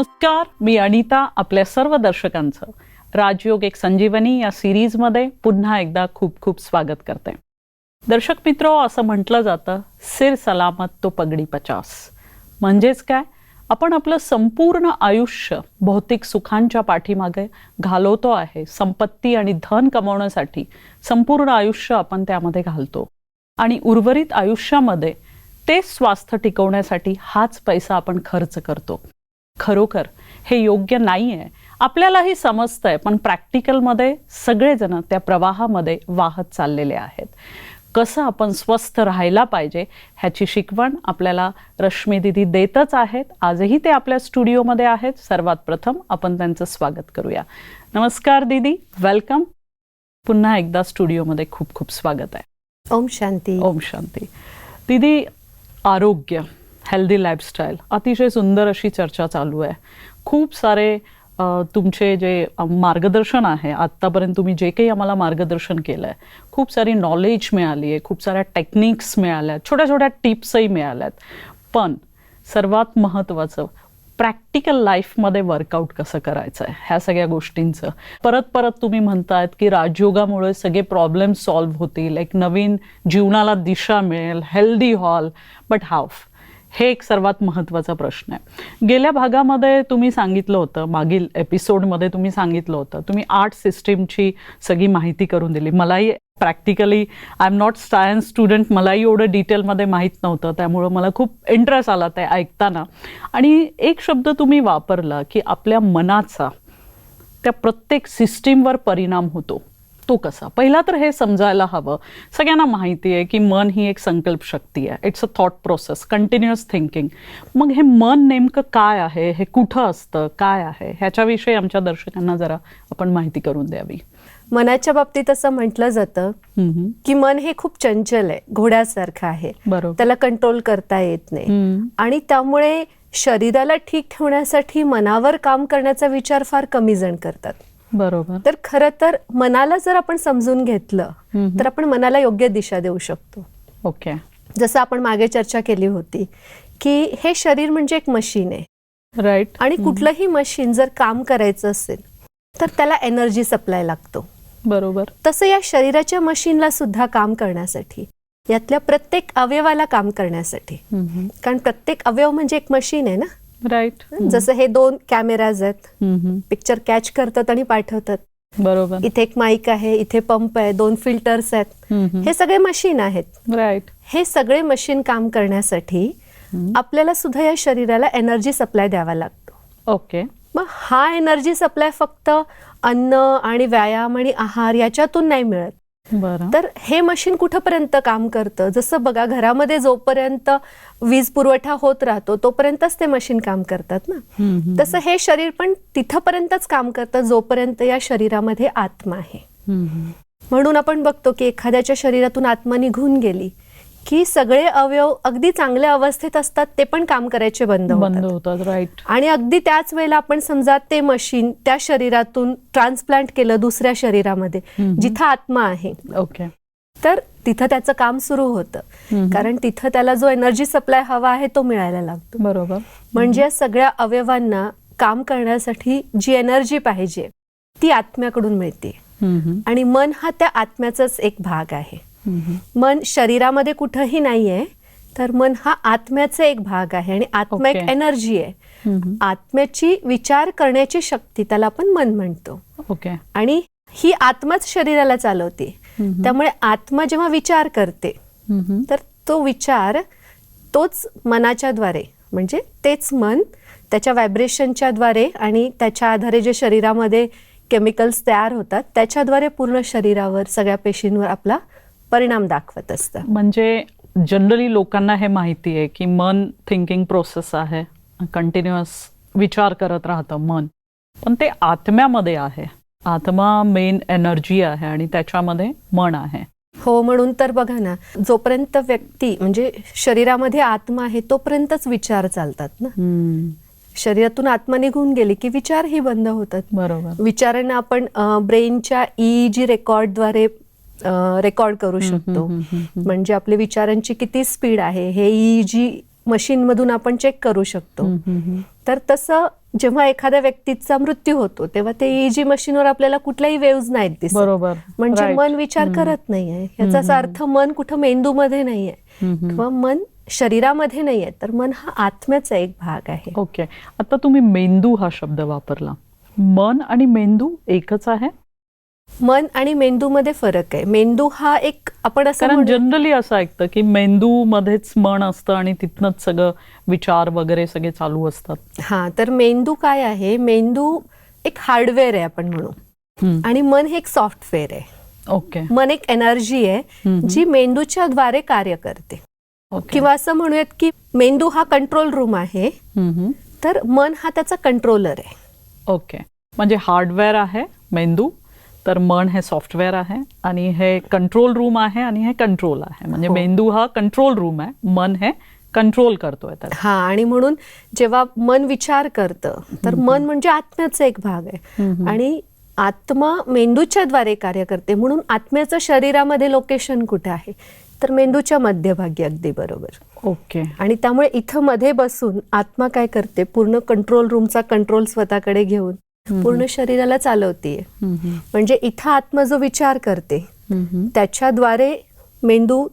नमस्कार मी अनिता आपल्या सर्व दर्शकांचं. राजयोग एक संजीवनी या सिरीजमध्ये पुन्हा एकदा खूप खूप स्वागत करते. दर्शक मित्रो असं म्हटलं जातं सिर सलामत तो पगडी पचास. म्हणजेच काय? आपण आपलं संपूर्ण आयुष्य भौतिक सुखांच्या पाठीमागे घालवतो आहे संपत्ती आणि धन कमवण्यासाठी संपूर्ण आयुष्य आपण त्यामध्ये घालतो. आणि उर्वरित आयुष्यामध्ये ते स्वास्थ्य टिकवण्यासाठी हाच पैसा आपण खर्च करतो. खरोखर हे योग्य नाही आहे आपल्यालाही समजतंय पण प्रॅक्टिकलमध्ये सगळेजण त्या प्रवाहामध्ये वाहत चाललेले आहेत. कसं आपण स्वस्थ राहायला पाहिजे ह्याची शिकवण आपल्याला रश्मी दिदी देतच आहेत. आजही ते आपल्या स्टुडिओमध्ये आहेत. सर्वात प्रथम आपण त्यांचं स्वागत करूया. नमस्कार दिदी वेलकम पुन्हा एकदा स्टुडिओमध्ये खूप खूप स्वागत आहे. ओम शांती. ओम शांती. दिदी आरोग्य. हेल्दी लाईफस्टाईल अतिशय सुंदर अशी चर्चा चालू आहे. खूप सारे तुमचे जे मार्गदर्शन आहे आत्तापर्यंत तुम्ही जे काही आम्हाला मार्गदर्शन केलं आहे खूप सारी नॉलेज मिळाली आहे खूप साऱ्या टेक्निक्स मिळाल्या आहेत छोट्या छोट्या टिप्सही मिळाल्यात. पण सर्वात महत्त्वाचं प्रॅक्टिकल लाईफमध्ये वर्कआउट कसं करायचं आहे ह्या सगळ्या गोष्टींचं. परत परत तुम्ही म्हणतायत की राजयोगामुळे सगळे प्रॉब्लेम सॉल्व्ह होतील एक नवीन जीवनाला दिशा मिळेल हेल्दी हॉल बट हाफ हे एक सर्वात महत्त्वाचा प्रश्न आहे. गेल्या भागामध्ये तुम्ही सांगितलं होतं मागील एपिसोडमध्ये तुम्ही सांगितलं होतं. तुम्ही आर्ट सिस्टीमची सगळी माहिती करून दिली. मलाही practically I am not science student मलाही एवढं डिटेलमध्ये माहीत नव्हतं. त्यामुळं मला खूप इंटरेस्ट आला ते ऐकताना. आणि एक शब्द तुम्ही वापरला की आपल्या मनाचा त्या प्रत्येक सिस्टीमवर परिणाम होतो. तो कसा? पहिला तर हे समजायला हवं. सगळ्यांना माहिती आहे की मन ही एक संकल्प शक्ती आहे. It's a thought process continuous thinking मग हे मन नेमकं काय आहे? हे कुठं असतं? काय आहे? ह्याच्याविषयी आमच्या दर्शकांना जरा आपण माहिती करून द्यावी. मनाच्या बाबतीत असं म्हटलं जातं. की मन हे खूप चंचल आहे घोड्यासारखं आहे. बरोबर. त्याला कंट्रोल करता येत नाही. आणि त्यामुळे शरीराला ठीक ठेवण्यासाठी मनावर काम करण्याचा विचार फार कमी जण करतात. बरोबर. तर खरं तर मनाला जर आपण समजून घेतलं. तर आपण मनाला योग्य दिशा देऊ शकतो. ओके. जसं आपण मागे चर्चा केली होती की हे शरीर म्हणजे एक मशीन आहे. राईट आणि कुठलंही मशीन जर काम करायचं असेल तर त्याला एनर्जी सप्लाय लागतो. बरोबर. तसं या शरीराच्या मशीनला सुद्धा काम करण्यासाठी यातल्या प्रत्येक अवयवाला काम करण्यासाठी. कारण प्रत्येक अवयव म्हणजे एक मशीन आहे ना? राईट जसं हे दोन कॅमेराज आहेत. पिक्चर कॅच करतात आणि पाठवतात. बरोबर. इथे एक माईक आहे इथे पंप आहे दोन फिल्टर्स आहेत. हे सगळे मशीन आहेत. राईट हे सगळे मशीन काम करण्यासाठी. आपल्याला सुद्धा या शरीराला एनर्जी सप्लाय द्यावा लागतो. ओके मग हा एनर्जी सप्लाय फक्त अन्न आणि व्यायाम आणि आहार याच्यातून नाही मिळत. तर हे मशीन कुठंपर्यंत काम करतं जसं बघा घरामध्ये जोपर्यंत वीज पुरवठा होत राहतो तोपर्यंतच ते मशीन काम करतात ना. तसं हे शरीर पण तिथंपर्यंतच काम करतं जोपर्यंत या शरीरामध्ये आत्मा आहे. म्हणून आपण बघतो की एखाद्याच्या शरीरातून आत्मा निघून गेली की सगळे अवयव अगदी चांगल्या अवस्थेत असतात ते पण काम करायचे बंद बंद होतात राईट आणि अगदी त्याच वेळेला आपण समजा ते मशीन त्या शरीरातून ट्रान्सप्लांट केलं दुसऱ्या शरीरामध्ये. जिथं आत्मा आहे ओके तर तिथं त्याचं काम सुरू होतं. कारण तिथं त्याला जो एनर्जी सप्लाय हवा आहे तो मिळायला लागतो बरोबर म्हणजे सगळ्या अवयवांना काम करण्यासाठी जी एनर्जी पाहिजे ती आत्म्याकडून मिळते. आणि मन हा त्या आत्म्याचाच एक भाग आहे. मन शरीरामध्ये कुठंही नाहीये तर मन हा आत्म्याचा एक भाग आहे आणि आत्मा एक. एनर्जी आहे हम्म. आत्म्याची विचार करण्याची शक्ती त्याला आपण मन म्हणतो ओके आणि ही आत्माच शरीराला चालवते हम्म. त्यामुळे आत्मा जेव्हा विचार करते हम्म. तर तो विचार तोच मनाच्या द्वारे म्हणजे तेच मन त्याच्या व्हायब्रेशनच्या द्वारे आणि त्याच्या आधारे जे शरीरामध्ये केमिकल्स तयार होतात त्याच्याद्वारे पूर्ण शरीरावर सगळ्या पेशींवर आपला परिणाम दाखवत असतं. म्हणजे जनरली लोकांना हे माहिती आहे की मन थिंकिंग प्रोसेस आहे. कंटिन्युअस विचार करत राहतं मन. पण ते आत्म्यामध्ये आहे. आत्मा मेन एनर्जी आहे आणि त्याच्यामध्ये मन आहे. हो म्हणून तर बघा ना जोपर्यंत व्यक्ती म्हणजे शरीरामध्ये आत्मा आहे तोपर्यंतच विचार चालतात ना. हम्म. शरीरातून आत्मा निघून गेली की विचारही बंद होतात. बरोबर. विचारांना आपण ब्रेनच्या ईजी रेकॉर्डद्वारे रेकॉर्ड करू शकतो. म्हणजे आपल्या विचारांची किती स्पीड आहे हे ईजी मशीनमधून आपण चेक करू शकतो. तर तसं जेव्हा एखाद्या व्यक्तीचा मृत्यू होतो तेव्हा ते ईजी मशीनवर आपल्याला कुठल्याही वेव्ज नाहीत दिसत. बरोबर. म्हणजे. मन विचार करत नाहीये. याचाच अर्थ मन कुठं मेंदूमध्ये नाहीये. किंवा मन शरीरामध्ये नाहीये तर मन हा आत्म्याचा एक भाग आहे. ओके आता तुम्ही मेंदू हा शब्द वापरला. मन आणि मेंदू एकच आहे? मन आणि मेंदूमध्ये फरक आहे. मेंदू हा एक आपण असं कारण जनरली असं ऐकतं की मेंदू मध्येच मन असतं आणि तिथनच सगळं विचार वगैरे सगळे चालू असतात. हा तर मेंदू काय आहे? मेंदू एक हार्डवेअर आहे आपण म्हणू. हम्म. आणि मन हे एक सॉफ्टवेअर आहे. ओके. मन एक एनर्जी आहे हम्म. जी मेंदूच्या द्वारे कार्य करते. ओके. किंवा असं म्हणूयात की मेंदू हा कंट्रोल रूम आहे. हम्म, हम्म. तर मन हा त्याचा कंट्रोलर आहे. ओके. म्हणजे हार्डवेअर आहे मेंदू तर मन हे सॉफ्टवेअर आहे आणि हे कंट्रोल रूम आहे आणि हे कंट्रोल आहे. म्हणजे हो. मेंदू हा कंट्रोल रूम आहे. मन हे कंट्रोल करतोय त्याला. हा आणि म्हणून जेव्हा मन विचार करतं तर मन म्हणजे आत्म्याचा एक भाग आहे. आणि आत्मा मेंदूच्या द्वारे कार्य करते. म्हणून आत्म्याचं शरीरामध्ये लोकेशन कुठे आहे? तर मेंदूच्या मध्यभागी अगदी बरोबर. ओके आणि त्यामुळे इथं मध्ये बसून आत्मा काय करते? पूर्ण कंट्रोल रूमचा कंट्रोल स्वतःकडे घेऊन. पूर्ण शरीराला हम्म. म्हणजे इथं आत्मा जो विचार करते. त्याच्याद्वारे मेंदू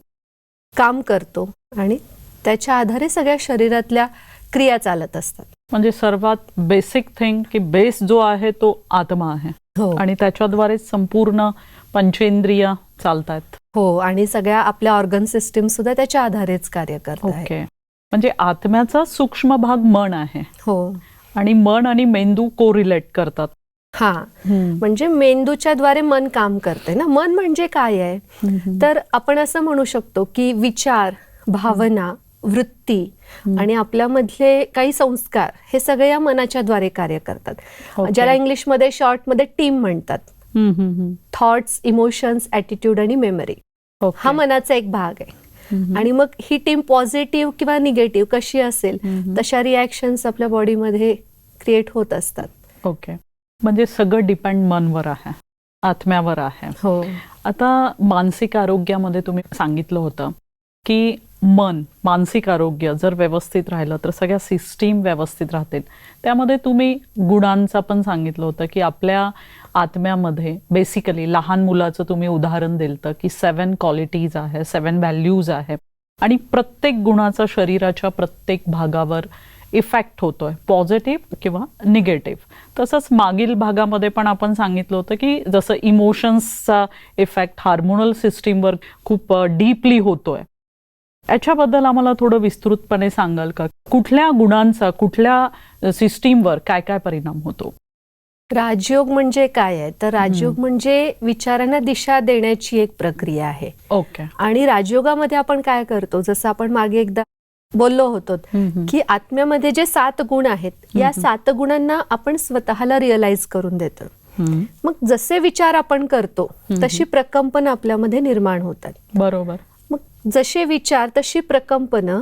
काम करतो आणि त्याच्या आधारे सगळ्या शरीरातल्या क्रिया चालत असतात. म्हणजे सर्वात बेसिक थिंग की बेस जो आहे तो आत्मा आहे. हो. आणि त्याच्याद्वारे संपूर्ण पंचेंद्रिय चालतायत. हो आणि सगळ्या आपल्या ऑर्गन सिस्टीम सुद्धा त्याच्या आधारेच कार्य करत आहे ओके. म्हणजे आत्म्याचा सूक्ष्म भाग मन आहे. हो. आणि मन आणि मेंदू कोरिलेट करतात. हा. म्हणजे मेंदूच्या द्वारे मन काम करते ना. मन म्हणजे काय आहे? तर आपण असं म्हणू शकतो की विचार भावना वृत्ती आणि आपल्यामधले काही संस्कार हे सगळे या मनाच्या द्वारे कार्य करतात. Okay. ज्याला इंग्लिशमध्ये शॉर्टमध्ये टीम म्हणतात. थॉट्स इमोशन्स ॲटिट्यूड आणि मेमरी. हा मनाचा एक भाग आहे. आणि मग ही टीम पॉझिटिव्ह किंवा निगेटिव्ह कशी असेल तशा रिॲक्शन्स आपल्या बॉडीमध्ये क्रिएट होत असतात. ओके. म्हणजे सगळं डिपेंड मनवर आहे आत्म्यावर आहे. हो. आता मानसिक आरोग्यामध्ये तुम्ही सांगितलं होतं की मन मानसिक आरोग्य जर व्यवस्थित राहिलं तर सगळ्या सिस्टीम व्यवस्थित राहतील. त्यामध्ये तुम्ही गुणांचा पण सांगितलं होतं की आपल्या आत्म्यामध्ये बेसिकली लहान मुलाचं तुम्ही उदाहरण दिलं की सेवन क्वालिटीज आहे सेवन व्हॅल्यूज आहे. आणि प्रत्येक गुणाचा शरीराच्या प्रत्येक भागावर इफेक्ट होतो आहे पॉझिटिव्ह किंवा निगेटिव्ह तसंच मागील भागामध्ये पण आपण सांगितलं होतं की जसं इमोशन्सचा इफेक्ट हार्मोनल सिस्टीमवर खूप डीपली होतोय. याच्याबद्दल आम्हाला थोडं विस्तृतपणे सांगाल का? कुठल्या गुणांचा कुठल्या सिस्टीमवर काय काय परिणाम होतो? राजयोग म्हणजे काय आहे? तर राजयोग म्हणजे विचारांना दिशा देण्याची एक प्रक्रिया आहे. ओके. आणि राजयोगामध्ये आपण काय करतो? जसं आपण मागे एकदा बोललो होतो की आत्म्यामध्ये जे सात गुण आहेत या सात गुणांना आपण स्वतःला रिअलाइज करून देतो. मग जसे विचार आपण करतो तशी प्रकंपन आपल्यामध्ये निर्माण होतात. बरोबर. जसे विचार तशी प्रकंपनं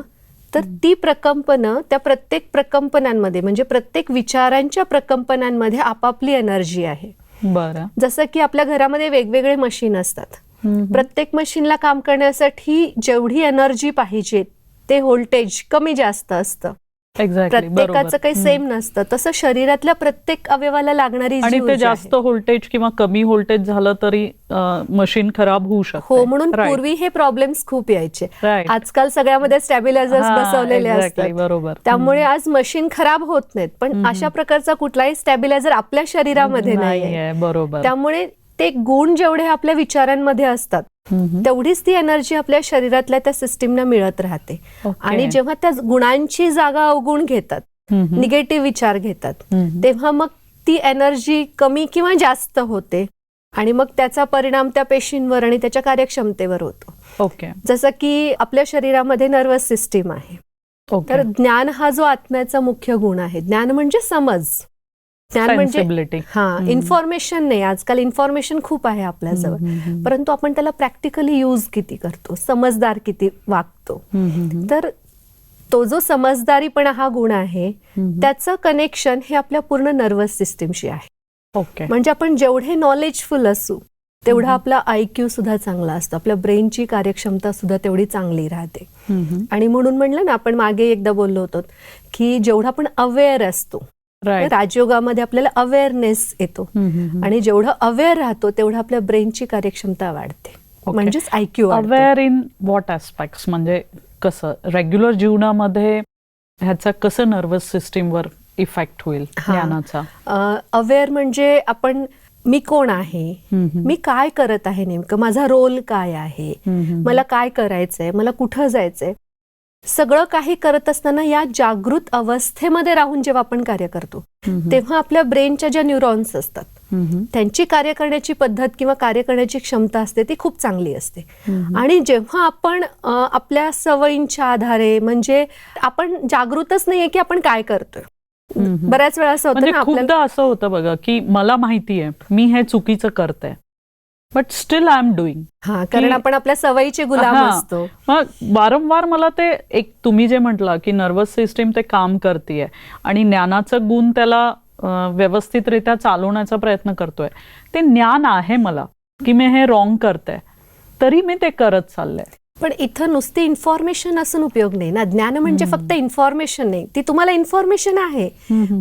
तर ती प्रकंपनं त्या प्रत्येक प्रकंपनांमध्ये म्हणजे प्रत्येक विचारांच्या प्रकंपनांमध्ये आपापली एनर्जी आहे. बरं. जसं की आपल्या घरामध्ये वेगवेगळे मशीन असतात. प्रत्येक मशीनला काम करण्यासाठी जेवढी एनर्जी पाहिजे ते व्होल्टेज कमी जास्त असतं. प्रत्येकाचं काही सेम नसतं तसं शरीरातल्या प्रत्येक अवयवाला लागणारी आणि ते. जास्त व्होल्टेज किंवा कमी व्होल्टेज झालं तरी मशीन खराब होऊ शकते हो म्हणून. पूर्वी हे प्रॉब्लेम्स खूप यायचे. आजकाल सगळ्यामध्ये स्टॅबिलायझर्स बसवलेले असतात बरोबर. त्यामुळे आज मशीन खराब होत नाहीत पण अशा प्रकारचा कुठलाही स्टॅबिलायझर आपल्या शरीरामध्ये नाहीये बरोबर त्यामुळे ते गुण जेवढे आपल्या विचारांमध्ये असतात. तेवढीच ती एनर्जी आपल्या शरीरातल्या त्या सिस्टीमना मिळत राहते. आणि जेव्हा त्या गुणांची जागा अवगुण घेतात. निगेटिव्ह विचार घेतात. तेव्हा मग ती एनर्जी कमी किंवा जास्त होते आणि मग त्याचा परिणाम त्या पेशींवर आणि त्याच्या कार्यक्षमतेवर होतो. ओके. जसं की आपल्या शरीरामध्ये नर्वस सिस्टीम आहे. तर ज्ञान हा जो आत्म्याचा मुख्य गुण आहे. ज्ञान म्हणजे समज. ज्ञान म्हणजे हा इन्फॉर्मेशन नाही. आजकाल इन्फॉर्मेशन खूप आहे आपल्याजवळ. परंतु आपण त्याला प्रॅक्टिकली यूज किती करतो? समजदार किती वागतो? तर तो जो समजदारीपणा हा गुण आहे त्याचं कनेक्शन हे आपल्या पूर्ण नर्वस सिस्टीमशी आहे. ओके म्हणजे आपण जेवढे नॉलेजफुल असू तेवढा आपला आय क्यू सुद्धा चांगला असतो. आपल्या ब्रेनची कार्यक्षमता सुद्धा तेवढी चांगली राहते. आणि म्हणून म्हणलं ना आपण मागे एकदा बोललो होतो की जेवढा आपण अवेअर असतो राईट राजयोगामध्ये आपल्याला अवेअरनेस येतो. आणि जेवढं अवेअर राहतो तेवढं आपल्या ब्रेनची कार्यक्षमता वाढते. म्हणजेच IQ aware in what aspects म्हणजे कसं? रेग्युलर जीवनामध्ये ह्याचा कसं नर्वस सिस्टीमवर इफेक्ट होईल. ज्ञानाचा? अवेअर म्हणजे आपण मी कोण आहे. मी काय करत आहे नेमकं? माझा रोल काय आहे. मला काय करायचंय? मला कुठं जायचंय? सगळं काही करत असताना या जागृत अवस्थेमध्ये राहून जेव्हा आपण कार्य करतो. तेव्हा आपल्या ब्रेनच्या ज्या न्यूरॉन्स असतात. त्यांची कार्य करण्याची पद्धत किंवा कार्य करण्याची क्षमता असते ती खूप चांगली असते. आणि जेव्हा आपण आपल्या सवयींच्या आधारे म्हणजे आपण जागृतच नाहीये की आपण काय करतोय. बऱ्याच वेळा असं होतं म्हणजे ना आपल्याला खूपदा असं होतं बघा की मला माहिती आहे मी हे चुकीचं करते but still I am doing हा कारण आपण आपल्या सवयीचे गुलाम. असतो. मग वारंवार मला ते एक तुम्ही जे म्हटलं की नर्वस सिस्टीम ते काम करते आणि ज्ञानाचं गुण त्याला व्यवस्थितरित्या चालवण्याचा प्रयत्न करतोय. ते ज्ञान आहे मला की मी हे रॉंग करते तरी मी ते करत चाललंय. पण इथं नुसती इन्फॉर्मेशन असून उपयोग नाही ना. ज्ञान म्हणजे फक्त इन्फॉर्मेशन नाही. ती तुम्हाला इन्फॉर्मेशन आहे.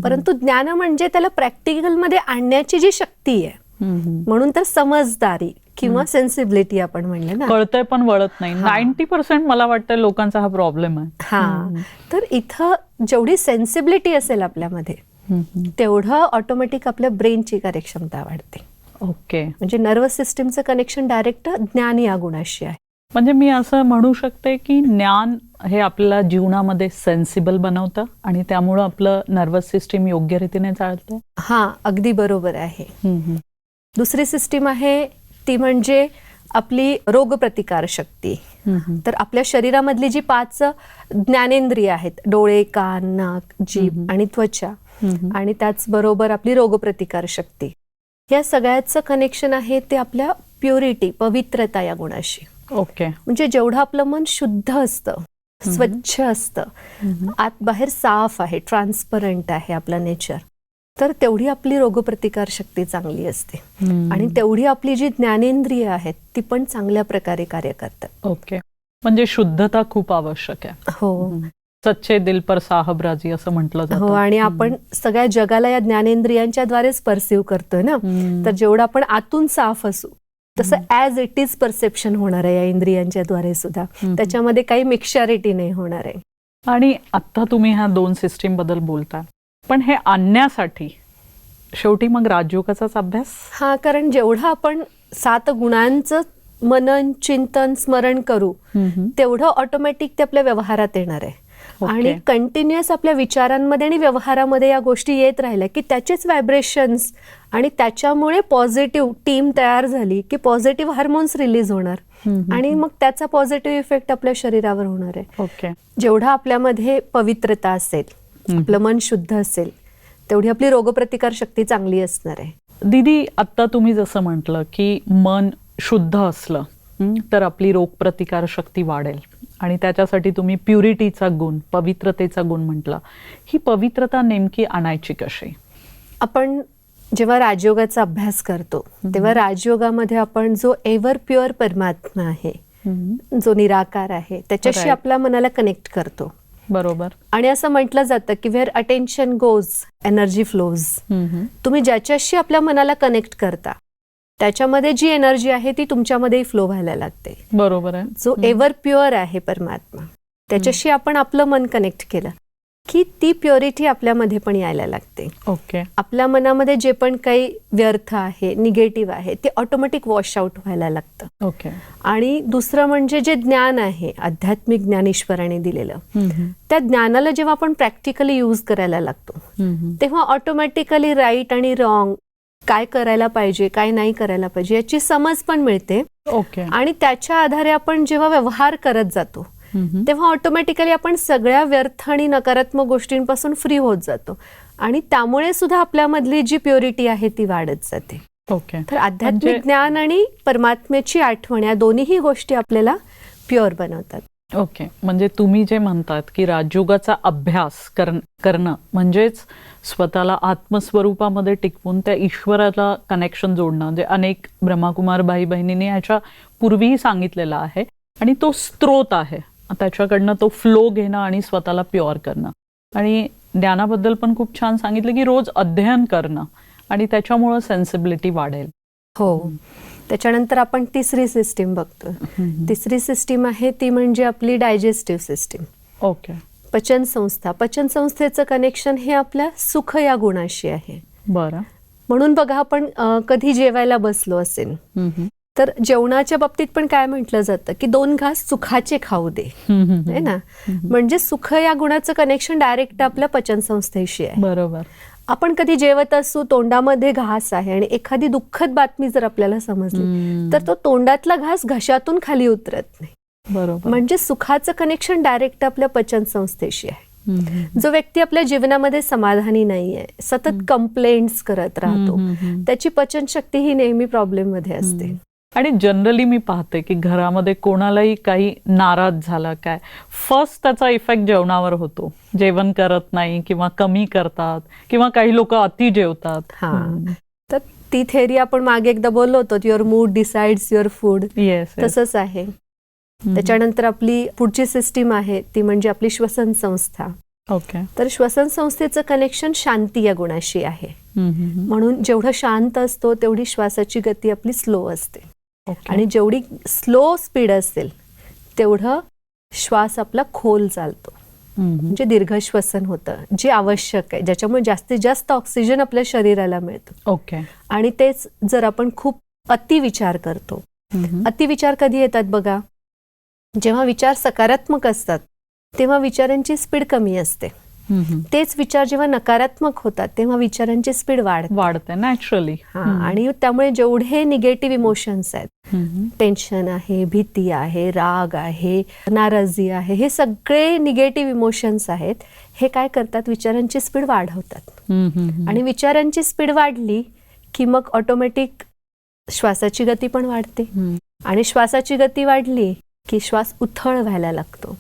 परंतु ज्ञान म्हणजे त्याला प्रॅक्टिकलमध्ये आणण्याची जी शक्ती आहे म्हणून तर समजदारी किंवा सेन्सिबिलिटी आपण म्हणलं ना. कळतंय पण वळत नाही. नाईन्टी पर्सेंट मला वाटतं लोकांचा हा प्रॉब्लेम आहे. हा. तर इथं जेवढी सेन्सिबिलिटी असेल आपल्यामध्ये. तेवढं ऑटोमॅटिक आपल्या ब्रेनची कार्यक्षमता वाढते. ओके. म्हणजे नर्वस सिस्टीमचं कनेक्शन डायरेक्ट ज्ञान या गुणाशी आहे. म्हणजे मी असं म्हणू शकते की ज्ञान हे आपल्याला जीवनामध्ये सेन्सिबल बनवतं आणि त्यामुळं आपलं नर्वस सिस्टीम योग्य रीतीने चालतं? हा अगदी बरोबर आहे. दुसरी सिस्टीम आहे ती म्हणजे आपली रोगप्रतिकार शक्ती तर आपल्या शरीरामधली जी पाच ज्ञानेंद्रिय आहेत डोळे कान नाक जीभ आणि त्वचा आणि त्याचबरोबर आपली रोगप्रतिकार शक्ती या सगळ्याचं कनेक्शन आहे ते आपल्या प्युरिटी पवित्रता या गुणाशी. ओके म्हणजे जेवढं आपलं मन शुद्ध असतं स्वच्छ असतं आत बाहेर साफ आहे ट्रान्सपरंट आहे आपलं नेचर तर तेवढी आपली रोगप्रतिकार शक्ती चांगली असते. आणि तेवढी आपली जी ज्ञानेंद्रिय आहेत ती पण चांगल्या प्रकारे कार्य करतात. ओके. म्हणजे शुद्धता खूप आवश्यक आहे. हो. सच्चे दिल पर साहब राजी असं म्हटलं हो आणि आपण सगळ्या जगाला या ज्ञानेंद्रियांच्या द्वारेच परसिव्ह करतोय ना. तर जेवढं आपण आतून साफ असू तसं ऍज इट इज परसेप्शन होणार आहे या इंद्रियांच्या द्वारे सुद्धा. त्याच्यामध्ये काही मिक्शरिटी नाही होणार आहे. आणि आता तुम्ही ह्या दोन सिस्टीमबद्दल बोलताय. पण हे आणण्यासाठी शेवटी मग राजयोगाचाच अभ्यास हा कारण जेवढं आपण सात गुणांचं मनन चिंतन स्मरण करू तेवढं ऑटोमॅटिक ते आपल्या व्यवहारात येणार आहे. आणि कंटिन्युअस आपल्या विचारांमध्ये आणि व्यवहारामध्ये या गोष्टी येत राहिल्या की त्याचेच व्हायब्रेशन्स आणि त्याच्यामुळे पॉझिटिव्ह टीम तयार झाली की पॉझिटिव्ह हार्मोन्स रिलीज होणार. आणि मग त्याचा पॉझिटिव्ह इफेक्ट आपल्या शरीरावर होणार आहे ओके जेवढा आपल्यामध्ये पवित्रता असेल. आपलं मन शुद्ध असेल तेवढी आपली रोगप्रतिकार शक्ती चांगली असणार आहे. दीदी आत्ता तुम्ही जसं म्हटलं की मन शुद्ध असलं तर आपली रोगप्रतिकार शक्ती वाढेल. आणि त्याच्यासाठी तुम्ही प्युरिटीचा गुण पवित्रतेचा गुण म्हटला ही पवित्रता नेमकी आणायची कशी? आपण जेव्हा राजयोगाचा अभ्यास करतो तेव्हा राजयोगामध्ये आपण जो एव्हर प्युअर परमात्मा आहे जो निराकार आहे त्याच्याशी. आपल्या मनाला कनेक्ट करतो. बरोबर. आणि असं म्हटलं जातं की where attention goes energy flows तुम्ही ज्याच्याशी आपल्या मनाला कनेक्ट करता त्याच्यामध्ये जी एनर्जी आहे ती तुमच्यामध्येही फ्लो व्हायला लागते. बरोबर आहे. जो एव्हर प्युअर आहे परमात्मा त्याच्याशी आपण आपलं मन कनेक्ट केलं. की ती प्युरिटी आपल्यामध्ये पण यायला लागते. ओके आपल्या मनामध्ये जे पण काही व्यर्थ आहे निगेटिव्ह आहे ते ऑटोमॅटिक वॉश आउट व्हायला लागतं. ओके आणि दुसरं म्हणजे जे ज्ञान आहे आध्यात्मिक ज्ञान ईश्वराने दिलेलं त्या ज्ञानाला जेव्हा आपण प्रॅक्टिकली यूज करायला लागतो तेव्हा ऑटोमॅटिकली राईट आणि रॉंग काय करायला पाहिजे काय नाही करायला पाहिजे याची समज पण मिळते. ओके आणि त्याच्या आधारे आपण जेव्हा व्यवहार करत जातो तेव्हा ऑटोमॅटिकली आपण सगळ्या व्यर्थ आणि नकारात्मक गोष्टींपासून फ्री होत जातो. आणि त्यामुळे सुद्धा आपल्यामधली जी प्युरिटी आहे ती वाढत जाते. ओके तर आध्यात्मिक म्हणजे- ज्ञान आणि परमात्म्याची आठवण या दोन्हीही गोष्टी आपल्याला प्युअर बनवतात. ओके म्हणजे तुम्ही जे म्हणतात की राजयोगाचा अभ्यास करण करणं म्हणजेच स्वतःला आत्मस्वरूपामध्ये टिकवून त्या ईश्वराला कनेक्शन जोडणं. जे अनेक ब्रह्माकुमार भाई बहिणींनी ह्याच्या पूर्वीही सांगितलेलं आहे. आणि तो स्त्रोत आहे. त्याच्याकडनं तो फ्लो घेणं आणि स्वतःला प्युअर करणं. आणि ज्ञानाबद्दल पण खूप छान सांगितलं की रोज अध्ययन करणं आणि त्याच्यामुळं सेन्सिबिलिटी वाढेल. हो. त्याच्यानंतर आपण तिसरी सिस्टीम बघतो तिसरी सिस्टीम आहे ती म्हणजे आपली डायजेस्टिव्ह सिस्टीम ओके. पचन संस्था पचन संस्थेचं कनेक्शन हे आपल्या सुख या गुणाशी आहे. बरं. म्हणून बघा आपण कधी जेवायला बसलो असेल. तर जेवणाच्या बाबतीत पण काय म्हटलं जातं की दोन घास सुखाचे खाऊ दे. आहे ना? म्हणजे सुख या गुणाचं कनेक्शन डायरेक्ट आपल्या पचन संस्थेशी आहे. बरोबर. आपण कधी जेवत असू तोंडामध्ये घास आहे आणि एखादी दुःखद बातमी जर आपल्याला समजली. तर तो तोंडातला घास घशातून खाली उतरत नाही. बरोबर. म्हणजे सुखाचं कनेक्शन डायरेक्ट आपल्या पचन संस्थेशी आहे. जो व्यक्ती आपल्या जीवनामध्ये समाधानी नाहीये सतत कंप्लेंट्स करत राहतो. त्याची पचनशक्ती ही नेहमी प्रॉब्लेममध्ये असते. आणि जनरली मी पाहते की घरामध्ये कोणालाही काही नाराज झाला काय फर्स्ट त्याचा इफेक्ट जेवणावर होतो. जेवण करत नाही किंवा कमी करतात किंवा काही लोक अति जेवतात. हा. तर ती थेरी आपण मागे एकदा बोललो होतो your mood decides your food yes तसंच आहे. त्याच्यानंतर आपली पुढची सिस्टीम आहे ती म्हणजे आपली श्वसन संस्था. ओके तर श्वसन संस्थेचं कनेक्शन शांती या गुणाशी आहे. म्हणून जेवढं शांत असतो तेवढी श्वासाची गती आपली स्लो असते. आणि जेवढी स्लो स्पीड असेल तेवढं श्वास आपला खोल चालतो. म्हणजे दीर्घ श्वसन होतं जे आवश्यक आहे ज्याच्यामुळे जास्तीत जास्त ऑक्सिजन आपल्या शरीराला मिळतो. ओके. आणि तेच जर आपण खूप अतिविचार करतो अतिविचार कधी येतात बघा? जेव्हा विचार सकारात्मक असतात तेव्हा विचारांची स्पीड कमी असते. तेच विचार जेव्हा नकारात्मक होतात तेव्हा विचारांची स्पीड वाढते. वाढते नॅचरली हा आणि त्यामुळे जेवढे निगेटिव्ह इमोशन्स आहेत टेन्शन आहे भीती आहे राग आहे नाराजी आहे हे सगळे निगेटिव्ह इमोशन्स आहेत हे काय करतात? विचारांची स्पीड वाढवतात. आणि विचारांची स्पीड वाढली की मग ऑटोमॅटिक श्वासाची गती पण वाढते. आणि श्वासाची गती वाढली की श्वास उथळ व्हायला लागतो.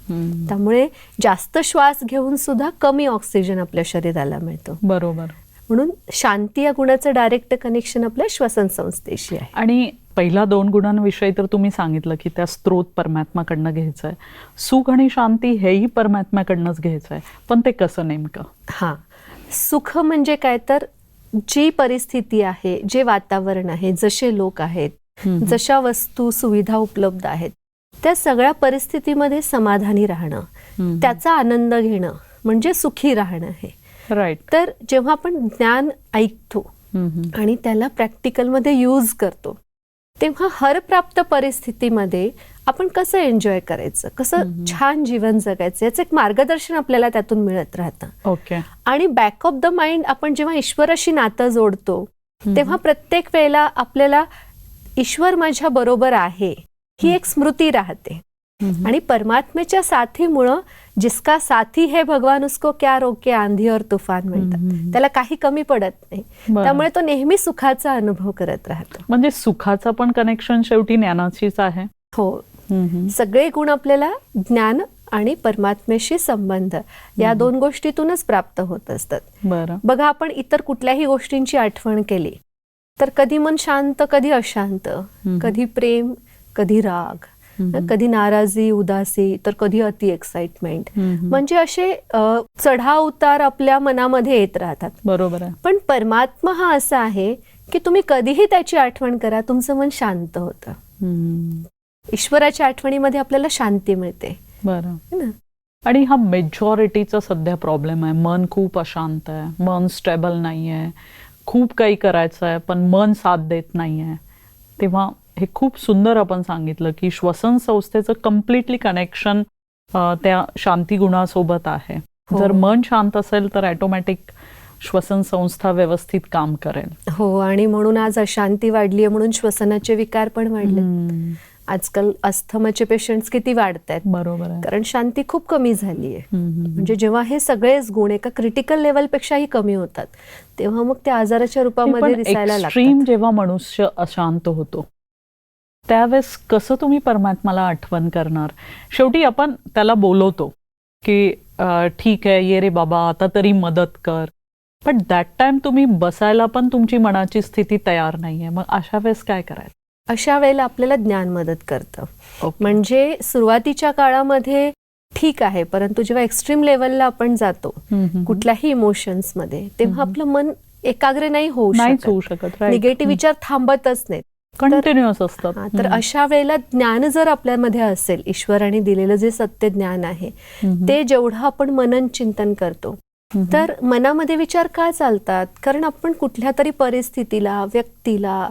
त्यामुळे जास्त श्वास घेऊन सुद्धा कमी ऑक्सिजन आपल्या शरीराला मिळतो. बरोबर. म्हणून शांती या गुणाचं डायरेक्ट कनेक्शन आपल्या श्वसन संस्थेशी आहे. आणि पहिल्या दोन गुणांविषयी तर तुम्ही सांगितलं की त्या स्त्रोत परमात्माकडनं घ्यायचं आहे सुख आणि शांती हेही परमात्म्याकडनंच घ्यायचं आहे पण ते कसं नेमकं? हा. सुख म्हणजे काय तर जी परिस्थिती आहे जे वातावरण आहे जसे लोक आहेत जशा वस्तू सुविधा उपलब्ध आहेत त्या सगळ्या परिस्थितीमध्ये समाधानी राहणं त्याचा आनंद घेणं म्हणजे सुखी राहणं आहे राईट तर जेव्हा आपण ज्ञान ऐकतो आणि त्याला प्रॅक्टिकलमध्ये यूज करतो तेव्हा हरप्राप्त परिस्थितीमध्ये आपण कसं एन्जॉय करायचं? कसं छान जीवन जगायचं? याचं एक मार्गदर्शन आपल्याला त्यातून मिळत राहतं. ओके आणि बॅक ऑफ द माइंड आपण जेव्हा ईश्वराशी नातं जोडतो तेव्हा प्रत्येक वेळेला आपल्याला ईश्वर माझ्या बरोबर आहे. ही एक स्मृती राहते. आणि परमात्म्याच्या साथीमुळं जिसका साथी हे भगवान उसको क्या रोके आंधी और तुफान म्हणतात. त्याला काही कमी पडत नाही. त्यामुळे तो नेहमी सुखाचा अनुभव करत राहतो. म्हणजे सुखाचं पण कनेक्शन शेवटी ज्ञानाशीच आहे. हो. सगळे गुण आपल्याला ज्ञान आणि परमात्म्याशी संबंध या दोन गोष्टीतूनच प्राप्त होत असतात. बघा आपण इतर कुठल्याही गोष्टींची आठवण केली तर कधी मन शांत कधी अशांत कधी प्रेम कधी राग कधी नाराजी उदासी तर कधी अति एक्साइटमेंट म्हणजे असे अ, चढाव उतार आपल्या मनामध्ये येत राहतात. बरोबर आहे. पण परमात्मा हा असा आहे की तुम्ही कधीही त्याची आठवण करा तुमचं मन शांत होतं. ईश्वराच्या आठवणीमध्ये आपल्याला शांती मिळते. बरं. ना? आणि हा मेजॉरिटीचा सध्या प्रॉब्लेम आहे. मन खूप अशांत आहे. मन स्टेबल नाही आहे खूप काही करायचं आहे पण मन साथ देत नाही आहे तेव्हा हे खूप सुंदर आपण सांगितलं की श्वसन संस्थेचं कम्प्लिटली कनेक्शन त्या शांती गुणासोबत आहे. हो. जर मन शांत असेल तर ऑटोमॅटिक श्वसन संस्था व्यवस्थित काम करेल. हो आणि म्हणून आज अशांती वाढली आहे म्हणून श्वसनाचे विकार पण वाढले. आजकाल अस्थमाचे पेशंट्स किती वाढत आहेत बरोबर कारण शांती खूप कमी झाली आहे. म्हणजे जेव्हा हे सगळेच गुण एका क्रिटिकल लेवलपेक्षाही कमी होतात तेव्हा मग ते आजाराच्या रूपामध्ये दिसायला जेव्हा मनुष्य अशांत होतो त्यावेळेस कसं तुम्ही परमात्माला आठवण करणार? शेवटी आपण त्याला बोलवतो की ठीक आहे ये रे बाबा आता तरी मदत कर. पण दॅट टाइम तुम्ही बसायला पण तुमची मनाची स्थिती तयार नाहीये. मग अशा वेळेस काय करायचं? अशा वेळेला आपल्याला ज्ञान मदत करतं. ओके. म्हणजे सुरुवातीच्या काळामध्ये ठीक आहे परंतु जेव्हा एक्स्ट्रीम लेवलला आपण जातो. कुठल्याही इमोशन्समध्ये तेव्हा आपलं मन एकाग्र नाही होऊ नाहीच होऊ शकत शकत निगेटिव्ह विचार थांबतच नाहीत. कंटिन्युअस असतात तर अशा वेळेला ज्ञान जर आपल्यामध्ये असेल ईश्वराने दिलेलं जे सत्य ज्ञान आहे. ते जेवढं आपण मनन चिंतन करतो. तर मनामध्ये विचार का चालतात कारण आपण कुठल्या तरी परिस्थितीला व्यक्तीला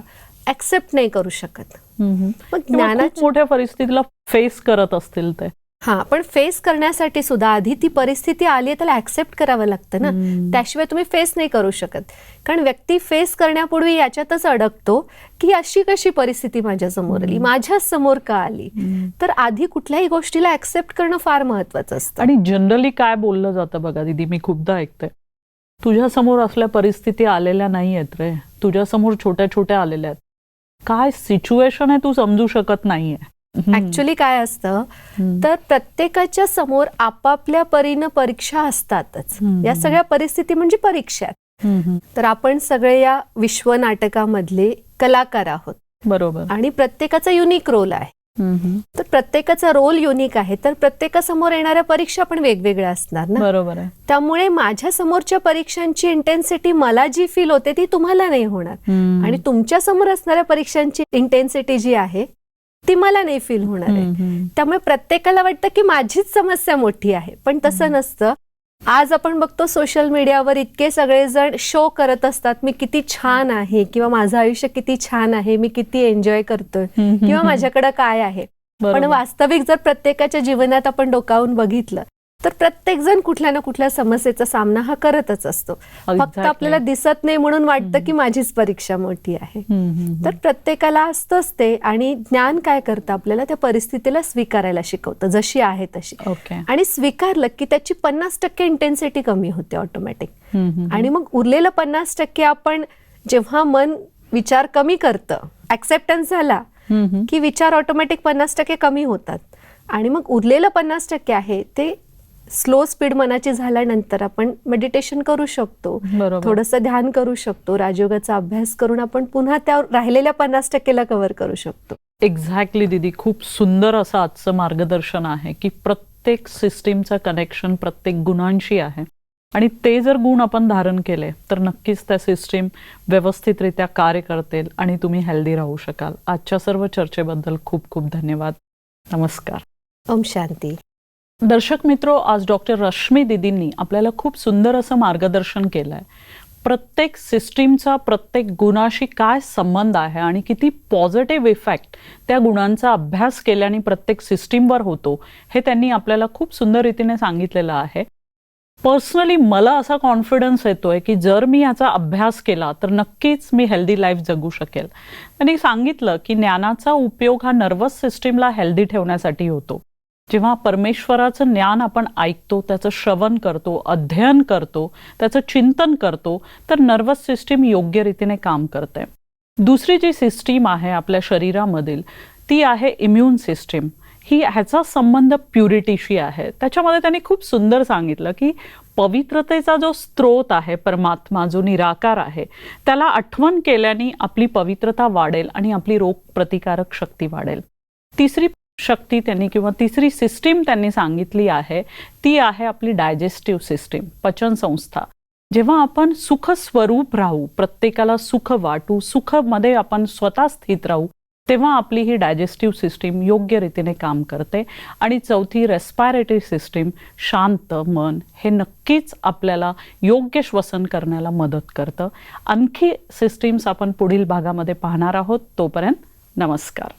ऍक्सेप्ट नाही करू शकत. मग ज्ञानाच्या मोठ्या परिस्थितीला फेस करत असतील ते हा पण फेस करण्यासाठी सुद्धा आधी ती परिस्थिती आली आहे त्याला ऍक्सेप्ट करावं लागतं ना. हम्म. त्याशिवाय तुम्ही फेस नाही करू शकत. कारण व्यक्ती फेस करण्यापूर्वी याच्यातच अडकतो की अशी कशी परिस्थिती माझ्यासमोर आली माझ्याच समोर का आली? हम्म. तर आधी कुठल्याही गोष्टीला ऍक्सेप्ट करणं फार महत्वाचं असतं. आणि जनरली काय बोललं जातं बघा दीदी मी खूपदा ऐकते तुझ्या समोर असल्या परिस्थिती आलेल्या नाही आहेत रे. तुझ्या समोर छोट्या छोट्या आलेल्या आहेत. काय सिच्युएशन आहे तू समजू शकत नाहीये. ऍक्च्युली काय असतं. तर प्रत्येकाच्या समोर आपापल्या परीनं परीक्षा असतातच. या सगळ्या परिस्थिती म्हणजे परीक्षा. तर आपण सगळे या विश्व नाटकामधले कलाकार आहोत. बरोबर. आणि प्रत्येकाचा युनिक रोल आहे. तर प्रत्येकाचा रोल युनिक आहे. तर प्रत्येकासमोर येणाऱ्या परीक्षा पण वेगवेगळ्या असणार ना? बरोबर त्यामुळे माझ्या समोरच्या परीक्षांची इंटेन्सिटी मला जी फील होते ती तुम्हाला नाही होणार. आणि तुमच्यासमोर असणाऱ्या परीक्षांची इंटेन्सिटी जी आहे ती मला नाही फील होणार आहे. त्यामुळे प्रत्येकाला वाटतं की माझीच समस्या मोठी आहे. पण तसं नसतं. आज आपण बघतो सोशल मीडियावर इतके सगळेजण शो करत असतात. मी किती छान आहे किंवा माझं आयुष्य किती छान आहे. मी किती एन्जॉय करतोय किंवा. माझ्याकडे काय आहे. पण. वास्तविक जर प्रत्येकाच्या जीवनात आपण डोकावून बघितलं तर प्रत्येक जण कुठल्या ना कुठल्या समस्येचा सामना हा करतच असतो. फक्त. आपल्याला दिसत नाही म्हणून वाटतं की माझीच परीक्षा मोठी आहे. तर प्रत्येकाला असतंच ते आणि ज्ञान काय करतं आपल्याला त्या परिस्थितीला स्वीकारायला शिकवतं जशी आहे तशी. आणि स्वीकारलं की त्याची पन्नास टक्के इंटेन्सिटी कमी होते ऑटोमॅटिक. आणि मग उरलेलं पन्नास टक्के आपण जेव्हा मन विचार कमी करतं ऍक्सेप्टन्स झाला. की विचार ऑटोमॅटिक पन्नास टक्के कमी होतात. आणि मग उरलेलं पन्नास टक्के आहे ते स्लो स्पीड मनाची झाल्यानंतर आपण मेडिटेशन करू शकतो. बरोबर. थोडंसं ध्यान करू शकतो. राजयोगाचा अभ्यास करून आपण पुन्हा त्या राहिलेल्या पन्नास टक्केला कव्हर करू शकतो. एक्झॅक्टली दीदी. खूप सुंदर असं आजचं मार्गदर्शन आहे की प्रत्येक सिस्टीमचं कनेक्शन प्रत्येक गुणांशी आहे. आणि ते जर गुण आपण धारण केले तर नक्कीच त्या सिस्टीम व्यवस्थितरित्या कार्य करतील आणि तुम्ही हेल्दी राहू शकाल. आजच्या सर्व चर्चेबद्दल खूप खूप धन्यवाद. नमस्कार. ओम शांती. दर्शक मित्रो आज डॉक्टर रश्मी दिदींनी आपल्याला खूप सुंदर असं मार्गदर्शन केलं आहे प्रत्येक सिस्टीमचा प्रत्येक गुणाशी काय संबंध आहे आणि किती पॉझिटिव्ह इफेक्ट त्या गुणांचा अभ्यास केल्याने प्रत्येक सिस्टीमवर होतो हे त्यांनी आपल्याला खूप सुंदर रीतीने सांगितलेलं आहे. पर्सनली मला असा कॉन्फिडन्स येतोय की जर मी याचा अभ्यास केला तर नक्कीच मी हेल्दी लाईफ जगू शकेल. त्यांनी सांगितलं की ज्ञानाचा उपयोग हा नर्वस सिस्टीमला हेल्दी ठेवण्यासाठी होतो. जेव्हा परमेश्वराचं ज्ञान आपण ऐकतो त्याचं श्रवण करतो अध्ययन करतो त्याचं चिंतन करतो तर नर्वस सिस्टीम योग्य रीतीने काम करते दुसरी जी सिस्टीम आहे आपल्या शरीरामधील ती आहे इम्युन सिस्टीम ही ह्याचा संबंध प्युरिटीशी आहे. त्याच्यामध्ये त्यांनी खूप सुंदर सांगितलं की पवित्रतेचा जो स्रोत आहे परमात्मा जो निराकार आहे त्याला आठवण केल्याने आपली पवित्रता वाढेल आणि आपली रोग प्रतिकारक शक्ती वाढेल. तिसरी शक्ती त्यांनी किंवा तिसरी सिस्टीम त्यांनी सांगितली आहे ती आहे आपली डायजेस्टिव्ह सिस्टीम पचन संस्था जेव्हा आपण सुख स्वरूप राहू प्रत्येकाला सुख वाटू सुखमध्ये आपण स्वतः स्थित राहू तेव्हा आपली ही डायजेस्टिव्ह सिस्टीम योग्य रीतीने काम करते. आणि चौथी रेस्पायरेटरी सिस्टीम शांत मन हे नक्कीच आपल्याला योग्य श्वसन करण्याला मदत करतं. आणखी सिस्टीम्स आपण पुढील भागामध्ये पाहणार आहोत. तोपर्यंत नमस्कार.